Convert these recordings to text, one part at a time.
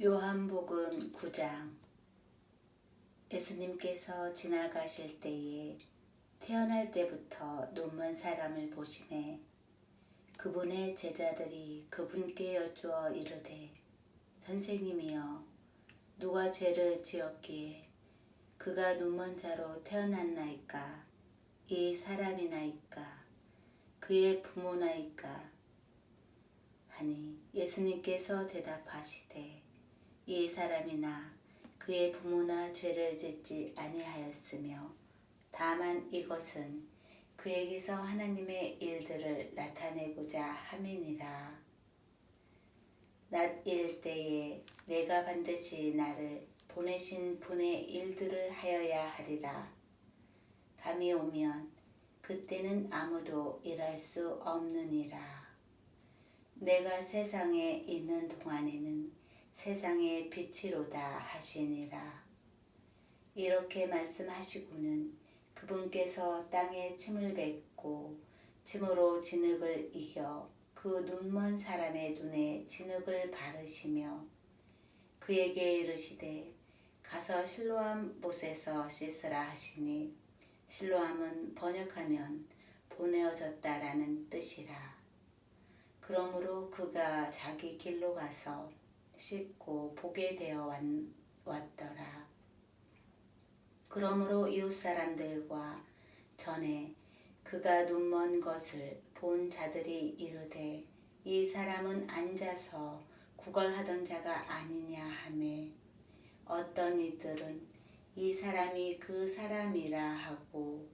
요한복음 9장. 예수님께서 지나가실 때에 태어날 때부터 눈먼 사람을 보시매 그분의 제자들이 그분께 여쭈어 이르되 선생님이여 누가 죄를 지었기에 그가 눈먼 자로 태어났나이까? 이 사람이나이까? 그의 부모나이까? 하니 예수님께서 대답하시되 이 사람이나 그의 부모나 죄를 짓지 아니하였으며 다만 이것은 그에게서 하나님의 일들을 나타내고자 함이니라. 낮일 때에 내가 반드시 나를 보내신 분의 일들을 하여야 하리라. 밤이 오면 그때는 아무도 일할 수 없느니라. 내가 세상에 있는 동안에는 세상의 빛이로다 하시니라. 이렇게 말씀하시고는 그분께서 땅에 침을 뱉고 침으로 진흙을 이겨 그 눈먼 사람의 눈에 진흙을 바르시며 그에게 이르시되 가서 실로암 못에서 씻으라 하시니 실로암은 번역하면 보내어졌다라는 뜻이라. 그러므로 그가 자기 길로 가서 씻고 보게 되어 왔, 왔더라. 그러므로 이웃 사람들과 전에 그가 눈먼 것을 본 자들이 이르되 이 사람은 앉아서 구걸하던 자가 아니냐 하매 어떤 이들은 이 사람이 그 사람이라 하고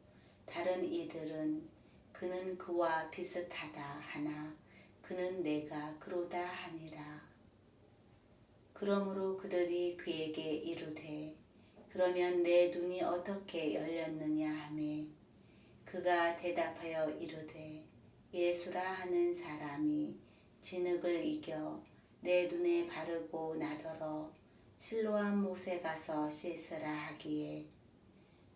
다른 이들은 그는 그와 비슷하다 하나 그는 내가 그로다 하니라. 그러므로 그들이 그에게 이르되 그러면 내 눈이 어떻게 열렸느냐 하매 그가 대답하여 이르되 예수라 하는 사람이 진흙을 이겨 내 눈에 바르고 나더러 실로암 못에 가서 씻으라 하기에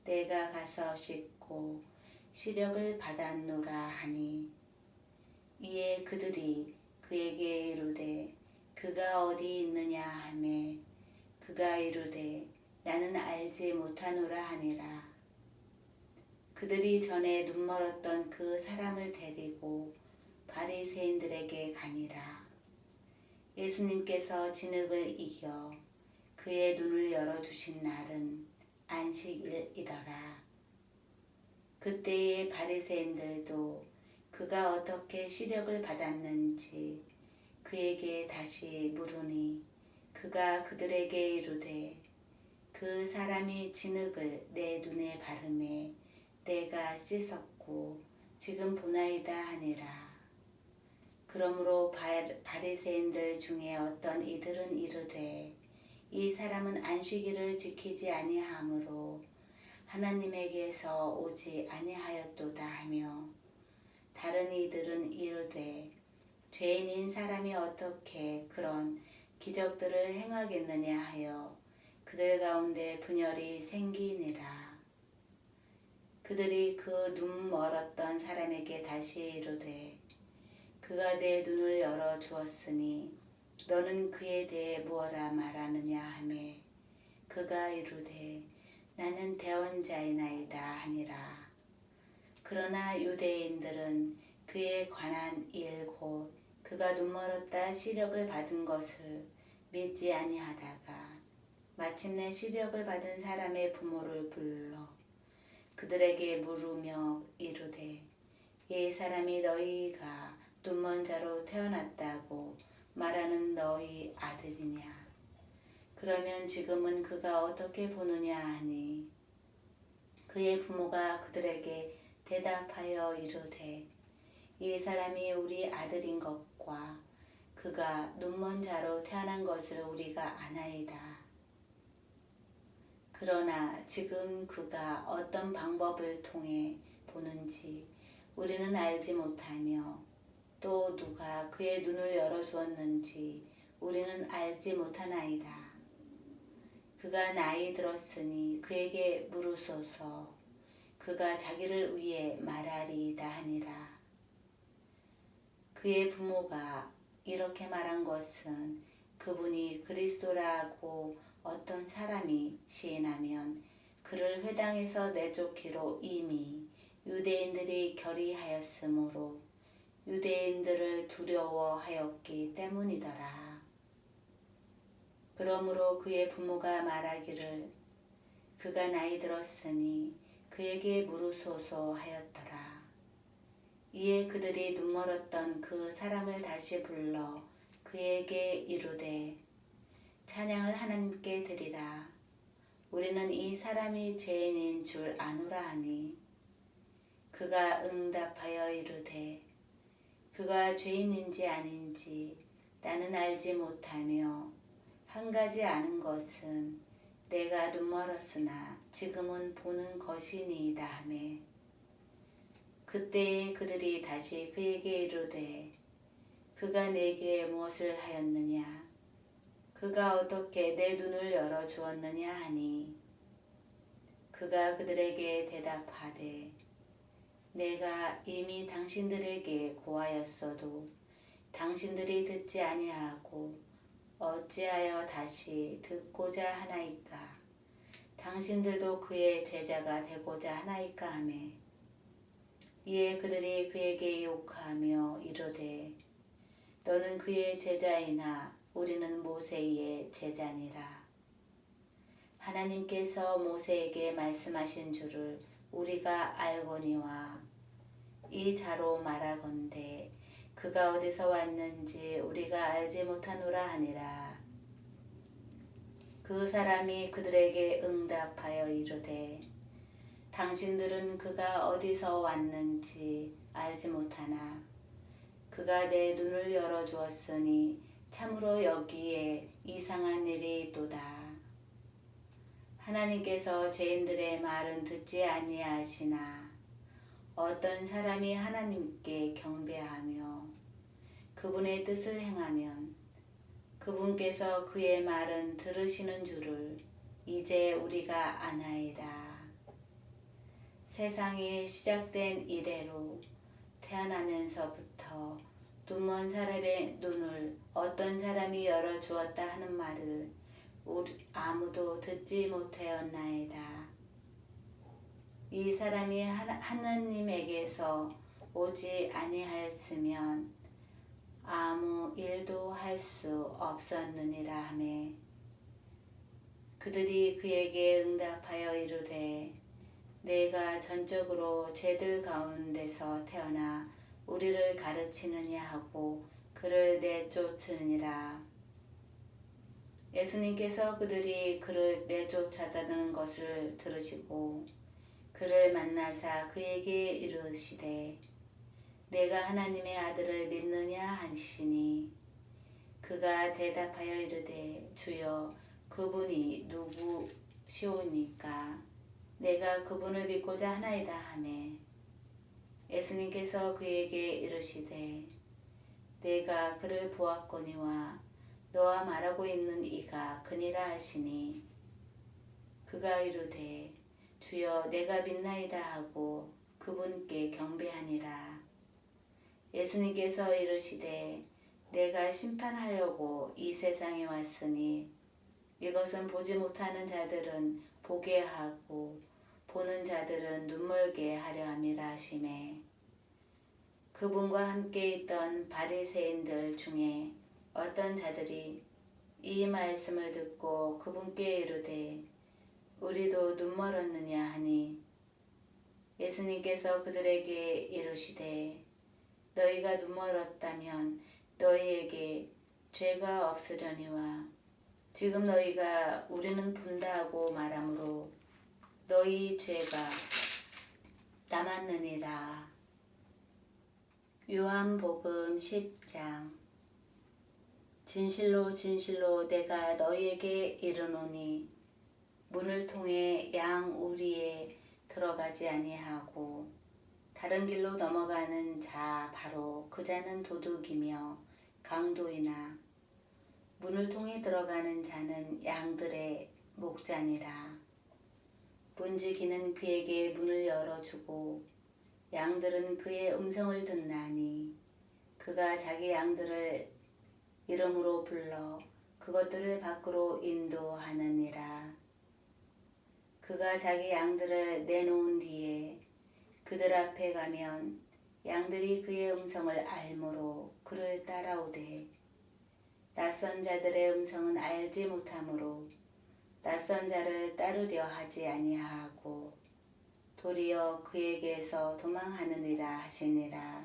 내가 가서 씻고 시력을 받았노라 하니 이에 그들이 그에게 이르되 그가 어디 있느냐 하매 그가 이르되 나는 알지 못하노라 하니라. 그들이 전에 눈멀었던 그 사람을 데리고 바리새인들에게 가니라. 예수님께서 진흙을 이겨 그의 눈을 열어 주신 날은 안식일이더라. 그때의 바리새인들도 그가 어떻게 시력을 받았는지 그에게 다시 물으니 그가 그들에게 이르되 그 사람이 진흙을 내 눈에 바르매 내가 씻었고 지금 보나이다 하니라. 그러므로 바리새인들 중에 어떤 이들은 이르되 이 사람은 안식일을 지키지 아니하므로 하나님에게서 오지 아니하였도다 하며 다른 이들은 이르되 죄인인 사람이 어떻게 그런 기적들을 행하겠느냐 하여 그들 가운데 분열이 생기니라. 그들이 그 눈 멀었던 사람에게 다시 이르되 그가 내 눈을 열어 주었으니 너는 그에 대해 무엇라 말하느냐 하매 그가 이르되 나는 대원자이나이다 하니라. 그러나 유대인들은 그에 관한 일 곧 그가 눈멀었다 시력을 받은 것을 믿지 아니하다가 마침내 시력을 받은 사람의 부모를 불러 그들에게 물으며 이르되 이 사람이 너희가 눈먼 자로 태어났다고 말하는 너희 아들이냐? 그러면 지금은 그가 어떻게 보느냐 하니? 그의 부모가 그들에게 대답하여 이르되 이 사람이 우리 아들인 것 과 그가 눈먼 자로 태어난 것을 우리가 아나이다. 그러나 지금 그가 어떤 방법을 통해 보는지 우리는 알지 못하며 또 누가 그의 눈을 열어주었는지 우리는 알지 못하나이다. 그가 나이 들었으니 그에게 물으소서 그가 자기를 위해 말하리이다 하니라. 그의 부모가 이렇게 말한 것은 그 그분이 그리스도라고 어떤 사람이 시인하면 그를 회당에서 내쫓기로 이미 유대인들이 결의하였으므로 유대인들을 두려워하였기 때문이더라. 그러므로 그의 부모가 말하기를 그가 나이 들었으니 그에게 물으소서 하였더라. 이에 그들이 눈멀었던 그 사람을 다시 불러 그에게 이르되 찬양을 하나님께 드리라. 우리는 이 사람이 죄인인 줄 아노라 하니 그가 응답하여 이르되 그가 죄인인지 아닌지 나는 알지 못하며 한 가지 아는 것은 내가 눈멀었으나 지금은 보는 것이니이다 하매 그때에 그들이 다시 그에게 이르되 그가 내게 무엇을 하였느냐? 그가 어떻게 내 눈을 열어 주었느냐 하니? 그가 그들에게 대답하되 내가 이미 당신들에게 고하였어도 당신들이 듣지 아니하고 어찌하여 다시 듣고자 하나이까? 당신들도 그의 제자가 되고자 하나이까 하매 이에 그들이 그에게 욕하며 이르되 너는 그의 제자이나 우리는 모세의 제자니라 하나님께서 모세에게 말씀하신 줄을 우리가 알거니와 이 자로 말하건대 그가 어디서 왔는지 우리가 알지 못하노라 하니라. 그 사람이 그들에게 응답하여 이르되 당신들은 그가 어디서 왔는지 알지 못하나 그가 내 눈을 열어 주었으니 참으로 여기에 이상한 일이 있도다. 하나님께서 죄인들의 말은 듣지 아니하시나 어떤 사람이 하나님께 경배하며 그분의 뜻을 행하면 그분께서 그의 말은 들으시는 줄을 이제 우리가 아나이다. 세상이 시작된 이래로 태어나면서부터 눈먼 사람의 눈을 어떤 사람이 열어 주었다 하는 말을 우리 아무도 듣지 못하였나이다. 이 사람이 하나, 하나님에게서 오지 아니하였으면 아무 일도 할 수 없었느니라 하매 그들이 그에게 응답하여 이르되 내가 전적으로 죄들 가운데서 태어나 우리를 가르치느냐 하고 그를 내쫓으니라. 예수님께서 그들이 그를 내쫓아다는 것을 들으시고 그를 만나사 그에게 이르시되 내가 하나님의 아들을 믿느냐 하시니 그가 대답하여 이르되 주여 그분이 누구시오니까 내가 그분을 믿고자 하나이다 하매. 예수님께서 그에게 이르시되 내가 그를 보았거니와 너와 말하고 있는 이가 그니라 하시니 그가 이르되 주여 내가 믿나이다 하고 그분께 경배하니라. 예수님께서 이르시되 내가 심판하려고 이 세상에 왔으니 이것은 보지 못하는 자들은 보게 하고 보는 자들은 눈물게 하려 함이라 하심에 그분과 함께 있던 바리새인들 중에 어떤 자들이 이 말씀을 듣고 그분께 이르되 우리도 눈멀 었느냐 하니? 예수님께서 그들에게 이르시되 너희가 눈멀었다면 너희에게 죄가 없으려니와 지금 너희가 우리는 본다 하고 말하므로 너희 죄가 남았느니라. 요한복음 10장 진실로 진실로 내가 너희에게 이르노니 문을 통해 양 우리에 들어가지 아니하고 다른 길로 넘어가는 자 바로 그 자는 도둑이며 강도이나 문을 통해 들어가는 자는 양들의 목자니라 문지기는 그에게 문을 열어주고 양들은 그의 음성을 듣나니 그가 자기 양들을 이름으로 불러 그 그것들을 밖으로 인도하느니라. 그가 자기 양들을 내놓은 뒤에 그들 앞에 가면 양들이 그의 음성을 알므로 그를 따라오되 낯선 자들의 음성은 알지 못하므로 낯선 자를 따르려 하지 아니하고 도리어 그에게서 도망하느니라 하시니라.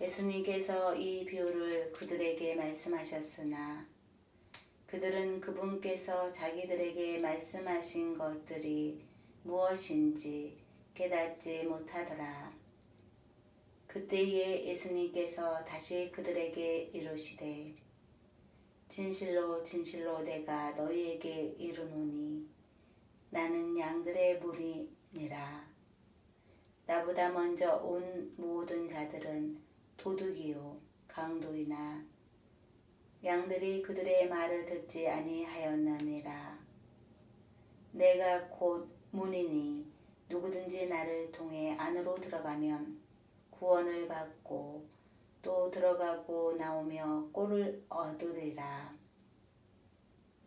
예수님께서 이 비유를 그들에게 말씀하셨으나 그들은 그분께서 자기들에게 말씀하신 것들이 무엇인지 깨닫지 못하더라. 그때에 예수님께서 다시 그들에게 이르시되 진실로 진실로 내가 너희에게 이르노니 나는 양들의 물이니라. 나보다 먼저 온 모든 자들은 도둑이요 강도이나 양들이 그들의 말을 듣지 아니하였느니라. 내가 곧 문이니 누구든지 나를 통해 안으로 들어가면 구원을 받고 또 들어가고 나오며 꼴을 얻으리라.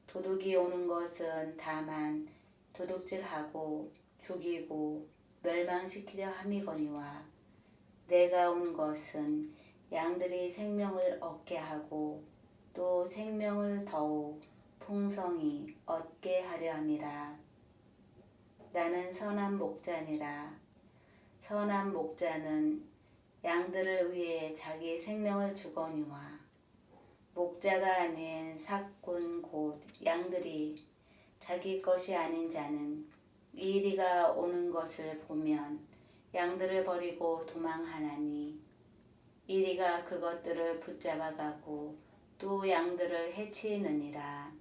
도둑이 오는 것은 다만 도둑질하고 죽이고 멸망시키려 함이거니와 내가 온 것은 양들이 생명을 얻게 하고 또 생명을 더욱 풍성히 얻게 하려 함이라. 나는 선한 목자니라. 선한 목자는 양들을 위해 자기 생명을 주거니와 목자가 아닌 삭군 곧 양들이 자기 것이 아닌 자는 이리가 오는 것을 보면 양들을 버리고 도망하나니 이리가 그것들을 붙잡아 가고 또 양들을 해치느니라.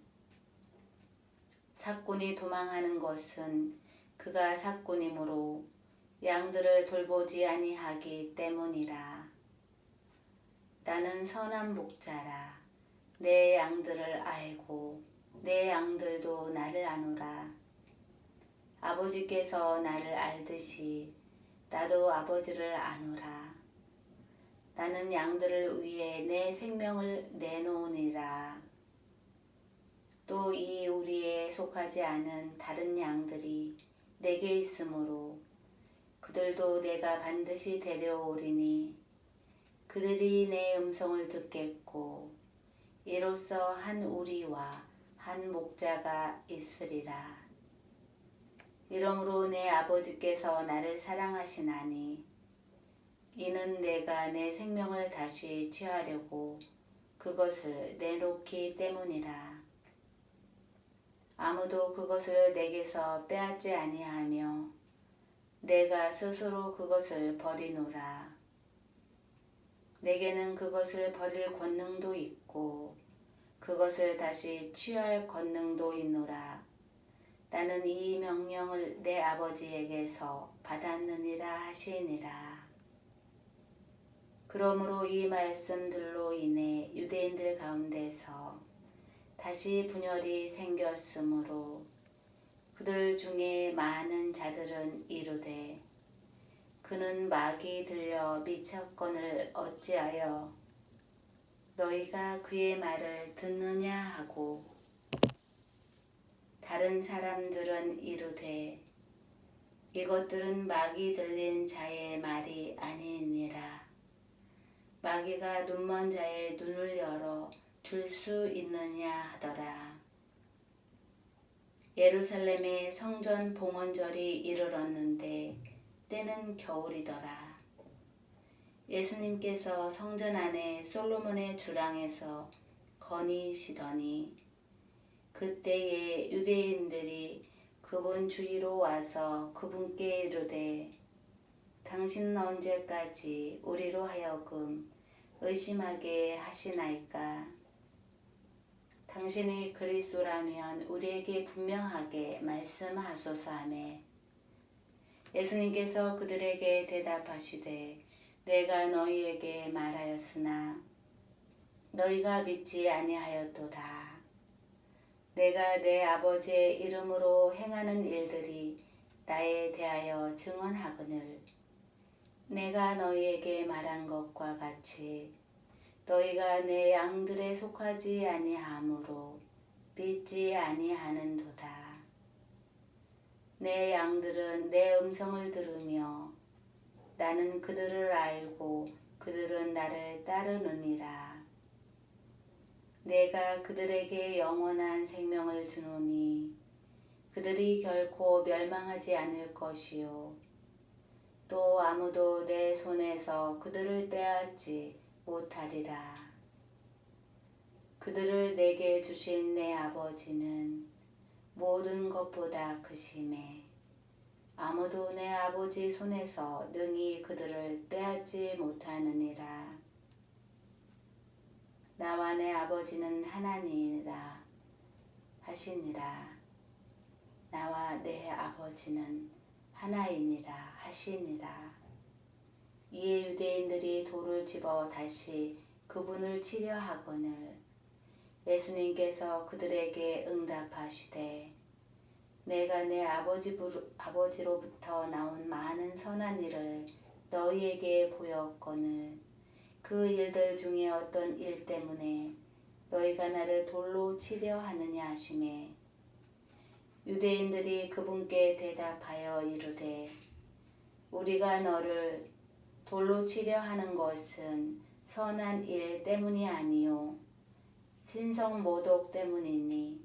사꾼이 도망하는 것은 그가 사꾼이므로 양들을 돌보지 아니하기 때문이라. 나는 선한 목자라. 내 양들을 알고 내 양들도 나를 아노라. 아버지께서 나를 알듯이 나도 아버지를 아노라. 나는 양들을 위해 내 생명을 내놓으니라. 또 이 우리에 속하지 않은 다른 양들이 내게 있으므로 그들도 내가 반드시 데려오리니 그들이 내 음성을 듣겠고 이로써 한 우리와 한 목자가 있으리라. 이러므로 내 아버지께서 나를 사랑하시나니 이는 내가 내 생명을 다시 취하려고 그것을 내놓기 때문이라. 아무도 그것을 내게서 빼앗지 아니하며 내가 스스로 그것을 버리노라. 내게는 그것을 버릴 권능도 있고 그것을 다시 취할 권능도 있노라. 나는 이 명령을 내 아버지에게서 받았느니라 하시니라. 그러므로 이 말씀들로 인해 유대인들 가운데서 다시 분열이 생겼으므로 그들 중에 많은 자들은 이르되 그는 막이 들려 미척건을 어찌하여 너희가 그의 말을 듣느냐 하고 다른 사람들은 이르되 이것들은 막이 들린 자의 말이 아니니라 마귀가 눈먼 자의 눈을 열어 줄 수 있느냐 하더라. 예루살렘의 성전 봉헌절이 이르렀는데 때는 겨울이더라. 예수님께서 성전 안에 솔로몬의 주랑에서 거니시더니 그때에 유대인들이 그분 주위로 와서 그분께 이르되 당신은 언제까지 우리로 하여금 의심하게 하시나이까? 당신이 그리스도라면 우리에게 분명하게 말씀하소서 하매 예수님께서 그들에게 대답하시되 내가 너희에게 말하였으나 너희가 믿지 아니하였도다. 내가 내 아버지의 이름으로 행하는 일들이 나에 대하여 증언하거늘 내가 너희에게 말한 것과 같이 너희가 내 양들에 속하지 아니하므로 믿지 아니하는도다. 내 양들은 내 음성을 들으며 나는 그들을 알고 그들은 나를 따르느니라. 내가 그들에게 영원한 생명을 주노니 그들이 결코 멸망하지 않을 것이요. 또 아무도 내 손에서 그들을 빼앗지 못하리라. 그들을 내게 주신 내 아버지는 모든 것보다 크심에 아무도 내 아버지 손에서 능히 그들을 빼앗지 못하느니라. 나와 내 아버지는 하나니라 하시니라. 나와 내 아버지는 하나이니라 하시니라. 이에 유대인들이 돌을 집어 다시 그분을 치려 하거늘. 예수님께서 그들에게 응답하시되 내가 내 아버지 아버지로부터 나온 많은 선한 일을 너희에게 보였거늘. 그 일들 중에 어떤 일 때문에 너희가 나를 돌로 치려 하느냐 하심에 유대인들이 그분께 대답하여 이르되 우리가 너를 돌로 치려 하는 것은 선한 일 때문이 아니요. 신성 모독 때문이니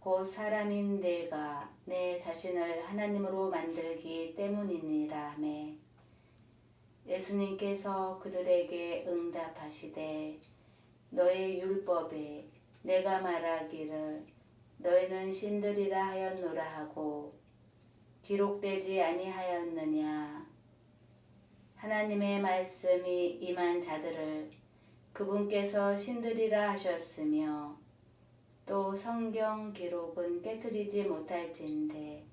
곧 사람인 내가 내 자신을 하나님으로 만들기 때문이니라 하매. 예수님께서 그들에게 응답하시되 너의 율법에 내가 말하기를 너희는 신들이라 하였노라 하고 기록되지 아니하였느냐 하나님의 말씀이 임한 자들을 그분께서 신들이라 하셨으며 또 성경 기록은 깨뜨리지 못할진데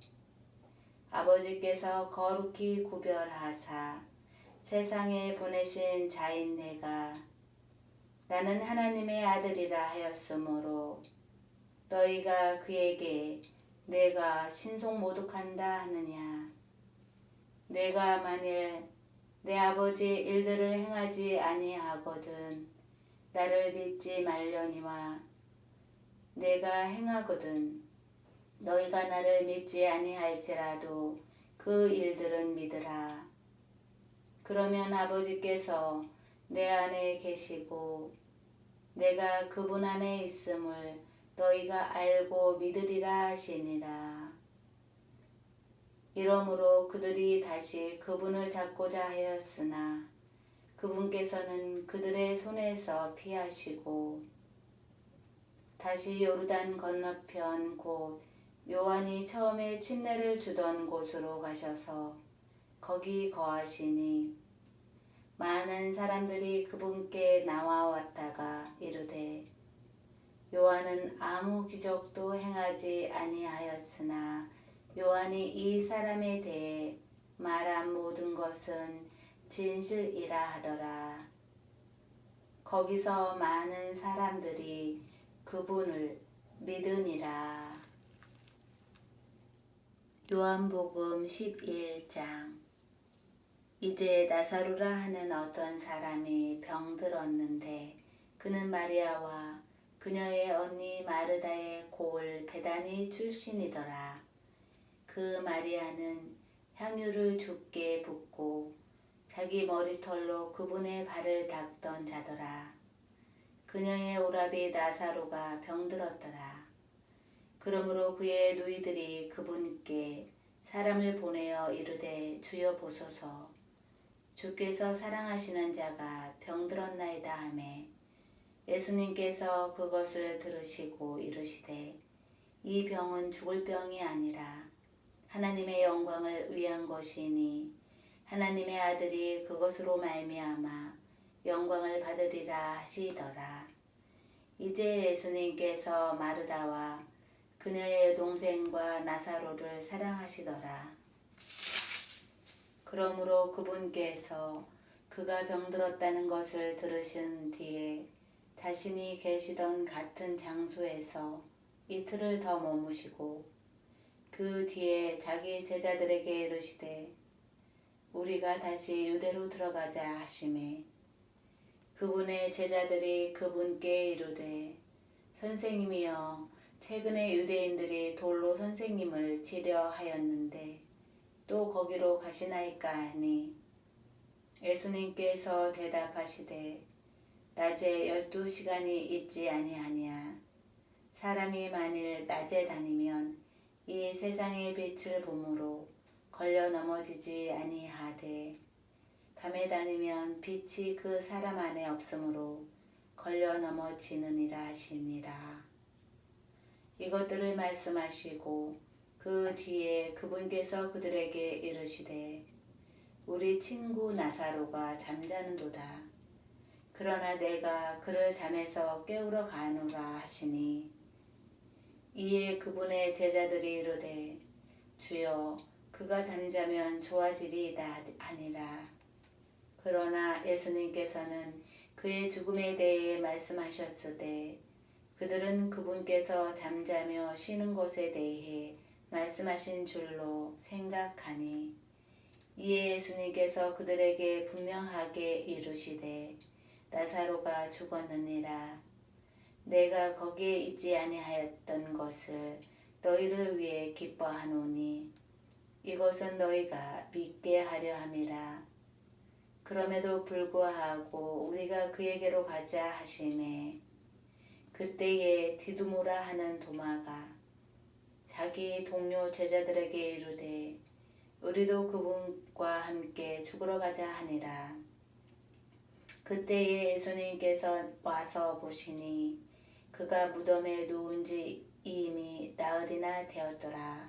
아버지께서 거룩히 구별하사 세상에 보내신 자인 내가 나는 하나님의 아들이라 하였으므로 너희가 그에게 내가 신속 모독한다 하느냐? 내가 만일 내 아버지의 일들을 행하지 아니하거든. 나를 믿지 말려니와 내가 행하거든. 너희가 나를 믿지 아니할지라도 그 일들은 믿으라. 그러면 아버지께서 내 안에 계시고 내가 그분 안에 있음을 너희가 알고 믿으리라 하시니라. 이러므로 그들이 다시 그분을 잡고자 하였으나 그분께서는 그들의 손에서 피하시고 다시 요르단 건너편 곧 요한이 처음에 침례를 주던 곳으로 가셔서 거기 거하시니 많은 사람들이 그분께 나와 왔다가 이르되 요한은 아무 기적도 행하지 아니하였으나 요한이 이 사람에 대해 말한 모든 것은 진실이라 하더라. 거기서 많은 사람들이 그분을 믿으니라. 요한복음 11장 이제 나사루라 하는 어떤 사람이 병들었는데 그는 마리아와 그녀의 언니 마르다의 고을 베다니 출신이더라. 그 마리아는 향유를 죽게 붓고 자기 머리털로 그분의 발을 닦던 자더라. 그녀의 오라비 나사로가 병들었더라. 그러므로 그의 누이들이 그분께 사람을 보내어 이르되 주여 보소서 주께서 사랑하시는 자가 병들었나이다 하매 예수님께서 그것을 들으시고 이르시되 이 병은 죽을 병이 아니라 하나님의 영광을 위한 것이니 하나님의 아들이 그것으로 말미암아 영광을 받으리라 하시더라. 이제 예수님께서 마르다와 그녀의 동생과 나사로를 사랑하시더라. 그러므로 그분께서 그가 병들었다는 것을 들으신 뒤에 자신이 계시던 같은 장소에서 이틀을 더 머무시고 그 뒤에 자기 제자들에게 이르시되 우리가 다시 유대로 들어가자 하심에 그분의 제자들이 그분께 이르되 선생님이여 최근에 유대인들이 돌로 선생님을 치려 하였는데 또 거기로 가시나이까 하니 예수님께서 대답하시되 낮에 열두 시간이 있지 아니하냐. 사람이 만일 낮에 다니면 이 세상의 빛을 보므로 걸려 넘어지지 아니하되 밤에 다니면 빛이 그 사람 안에 없으므로 걸려 넘어지느니라 하시니라. 이것들을 말씀하시고 그 뒤에 그분께서 그들에게 이르시되 우리 친구 나사로가 잠자는도다. 그러나 내가 그를 잠에서 깨우러 가노라 하시니 이에 그분의 제자들이 이르되 주여 그가 잠자면 좋아지리이다 아니라. 그러나 예수님께서는 그의 죽음에 대해 말씀하셨으되 그들은 그분께서 잠자며 쉬는 것에 대해 말씀하신 줄로 생각하니 이에 예수님께서 그들에게 분명하게 이르시되 나사로가 죽었느니라 내가 거기에 있지 아니하였던 것을 너희를 위해 기뻐하노니 이것은 너희가 믿게 하려 함이라. 그럼에도 불구하고 우리가 그에게로 가자 하심에 그때에 디두모라 하는 도마가 자기 동료 제자들에게 이르되 우리도 그분과 함께 죽으러 가자 하니라. 그때에 예수님께서 와서 보시니 그가 무덤에 누운 지 이미 나흘이나 되었더라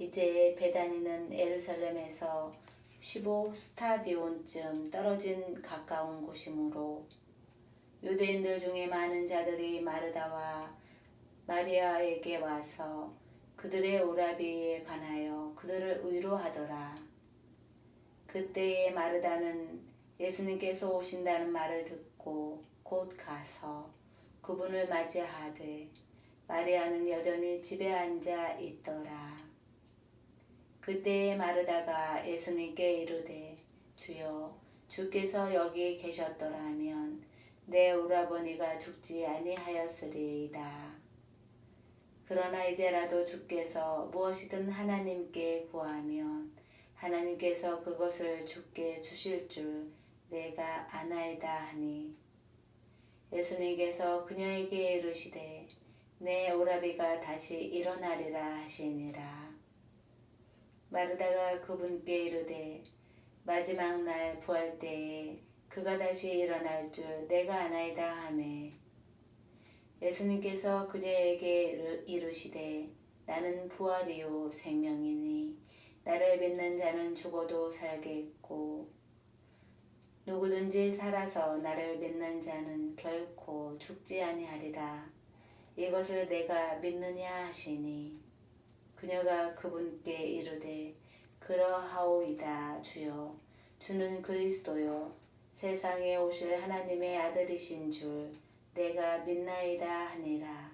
이제 베다니는 예루살렘에서 15 스타디온쯤 떨어진 가까운 곳이므로 유대인들 중에 많은 자들이 마르다와 마리아에게 와서 그들의 오라비에 관하여 그들을 위로하더라. 그때에 마르다는 예수님께서 오신다는 말을 듣고 곧 가서 그분을 맞이하되 마리아는 여전히 집에 앉아 있더라. 그때에 마르다가 예수님께 이르되 주여 주께서 여기 계셨더라면 내 오라버니가 죽지 아니하였으리이다. 그러나 이제라도 주께서 무엇이든 하나님께 구하면 하나님께서 그것을 주께 주실 줄 내가 아나이다 하니 예수님께서 그녀에게 이르시되 내 오라비가 다시 일어나리라 하시니라. 마르다가 그분께 이르되 마지막 날 부활 때에 그가 다시 일어날 줄 내가 아나이다 하매 예수님께서 그녀에게 이르시되 나는 부활이요 생명이니 나를 믿는 자는 죽어도 살겠고 누구든지 살아서 나를 믿는 자는 결코 죽지 아니하리라. 이것을 내가 믿느냐 하시니 그녀가 그분께 이르되 그러하오이다 주여. 주는 그리스도요. 세상에 오실 하나님의 아들이신 줄 내가 믿나이다 하니라.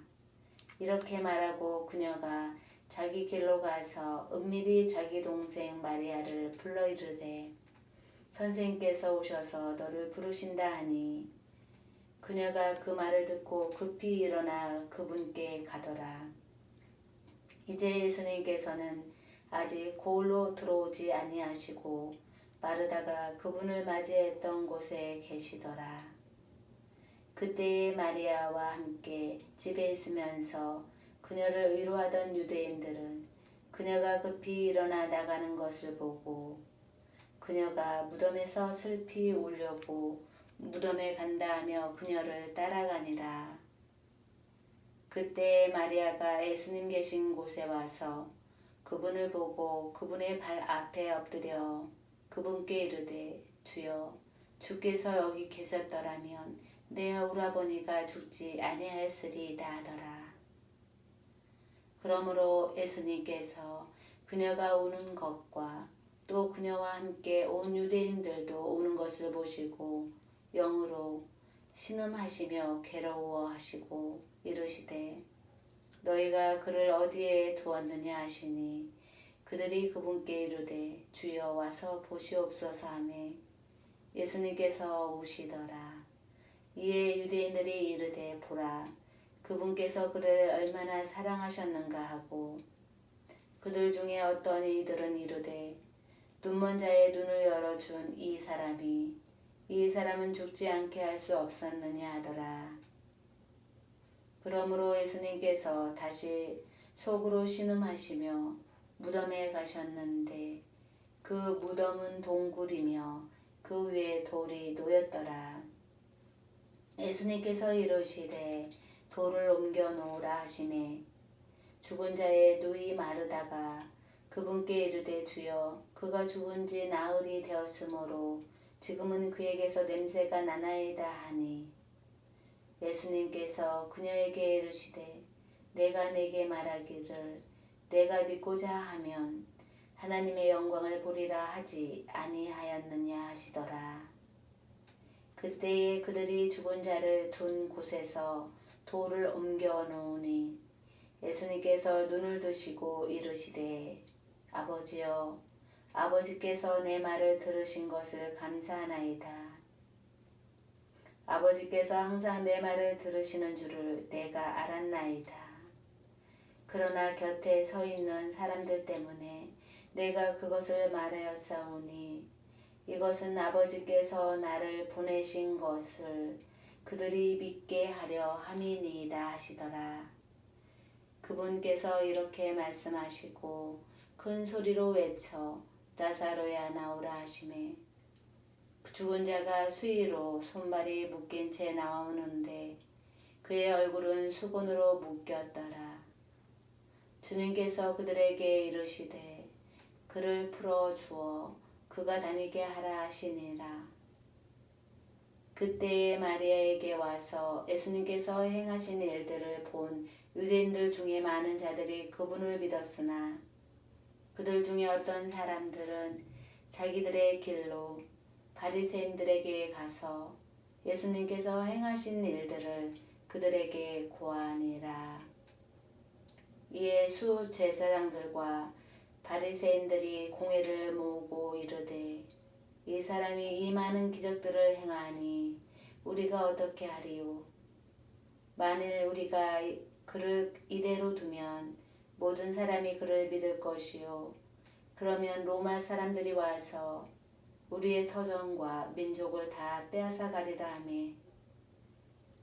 이렇게 말하고 그녀가 자기 길로 가서 은밀히 자기 동생 마리아를 불러 이르되 선생님께서 오셔서 너를 부르신다 하니 그녀가 그 말을 듣고 급히 일어나 그분께 가더라. 이제 예수님께서는 아직 고을로 들어오지 아니하시고 마르다가 그분을 맞이했던 곳에 계시더라. 그때에 마리아와 함께 집에 있으면서 그녀를 위로하던 유대인들은 그녀가 급히 일어나 나가는 것을 보고 그녀가 무덤에서 슬피 울려고 무덤에 간다 하며 그녀를 따라가니라. 그때 마리아가 예수님 계신 곳에 와서 그분을 보고 그분의 발 앞에 엎드려 그분께 이르되 주여 주께서 여기 계셨더라면 내 오라버니가 죽지 아니하였으리이다 하더라. 그러므로 예수님께서 그녀가 오는 것과 또 그녀와 함께 온 유대인들도 오는 것을 보시고 영으로 신음하시며 괴로워하시고 이르시되 너희가 그를 어디에 두었느냐 하시니 그들이 그분께 이르되 주여 와서 보시옵소서 하매 예수님께서 오시더라. 이에 유대인들이 이르되 보라 그분께서 그를 얼마나 사랑하셨는가 하고 그들 중에 어떤 이들은 이르되 눈먼 자의 눈을 열어 준 이 사람이 이 사람은 죽지 않게 할 수 없었느냐 하더라. 그러므로 예수님께서 다시 속으로 신음하시며 무덤에 가셨는데 그 무덤은 동굴이며 그 위에 돌이 놓였더라. 예수님께서 이르시되 돌을 옮겨 놓으라 하시매 죽은 자의 누이 마르다가 그분께 이르되 주여 그가 죽은 지 나흘이 되었으므로 지금은 그에게서 냄새가 나나이다 하니 예수님께서 그녀에게 이르시되 내가 내게 말하기를 내가 믿고자 하면 하나님의 영광을 보리라 하지 아니하였느냐 하시더라. 그때에 그들이 죽은 자를 둔 곳에서 돌을 옮겨 놓으니 예수님께서 눈을 드시고 이르시되 아버지여 아버지께서 내 말을 들으신 것을 감사하나이다. 아버지께서 항상 내 말을 들으시는 줄을 내가 알았나이다. 그러나 곁에 서 있는 사람들 때문에 내가 그것을 말하였사오니 이것은 아버지께서 나를 보내신 것을 그들이 믿게 하려 함이니이다 하시더라. 그분께서 이렇게 말씀하시고 큰 소리로 외쳐 나사로야 나오라 하심에 죽은 자가 수위로 손발이 묶인 채 나오는데 그의 얼굴은 수건으로 묶였더라. 주님께서 그들에게 이르시되 그를 풀어 주어 그가 다니게 하라 하시니라. 그때에 마리아에게 와서 예수님께서 행하신 일들을 본 유대인들 중에 많은 자들이 그분을 믿었으나 그들 중에 어떤 사람들은 자기들의 길로 바리새인들에게 가서 예수님께서 행하신 일들을 그들에게 고하니라. 이에 수 제사장들과 바리새인들이 공회를 모으고 이르되 이 사람이 이 많은 기적들을 행하니 우리가 어떻게 하리요? 만일 우리가 그를 이대로 두면 모든 사람이 그를 믿을 것이요. 그러면 로마 사람들이 와서 우리의 터전과 민족을 다 빼앗아 가리라 하매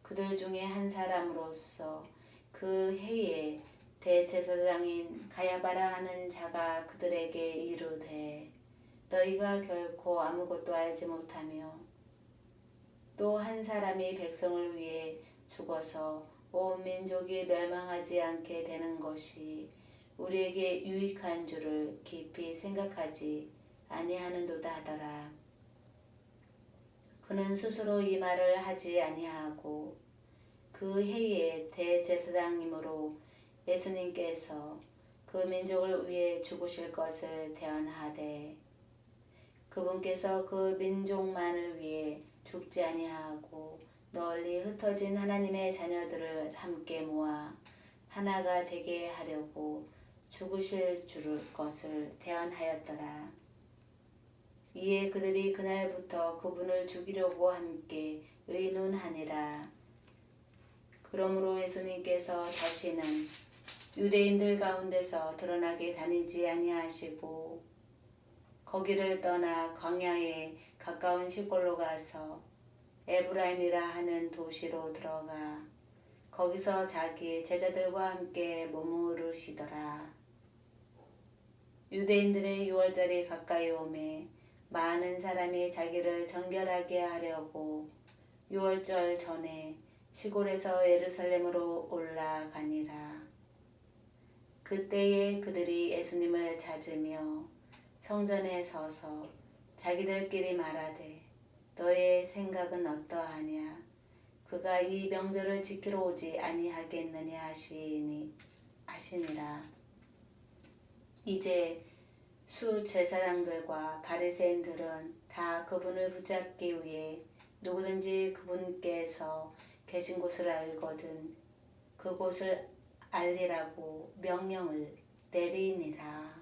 그들 중에 한 사람으로서 그 해에 대제사장인 가야바라 하는 자가 그들에게 이르되 너희가 결코 아무것도 알지 못하며 또 한 사람이 백성을 위해 죽어서 온 민족이 멸망하지 않게 되는 것이 우리에게 유익한 줄을 깊이 생각하지 아니하는도다 하더라. 그는 스스로 이 말을 하지 아니하고 그 해에 대제사장님으로 예수님께서 그 민족을 위해 죽으실 것을 대언하되 그분께서 그 민족만을 위해 죽지 아니하고 널리 흩어진 하나님의 자녀들을 함께 모아 하나가 되게 하려고 죽으실 줄 것을 대언하였더라. 이에 그들이 그날부터 그분을 죽이려고 함께 의논하니라. 그러므로 예수님께서 다시는 유대인들 가운데서 드러나게 다니지 아니하시고 거기를 떠나 광야에 가까운 시골로 가서 에브라임이라 하는 도시로 들어가 거기서 자기 제자들과 함께 머무르시더라. 유대인들의 유월절이 가까이 오매 많은 사람이 자기를 정결하게 하려고 유월절 전에 시골에서 예루살렘으로 올라가니라. 그때에 그들이 예수님을 찾으며 성전에 서서 자기들끼리 말하되 너의 생각은 어떠하냐 그가 이 명절을 지키러 오지 아니하겠느냐 하시니 하시니라 이제 수 제사장들과 바리새인들은 다 그분을 붙잡기 위해 누구든지 그분께서 계신 곳을 알거든 그곳을 알리라고 명령을 내리니라.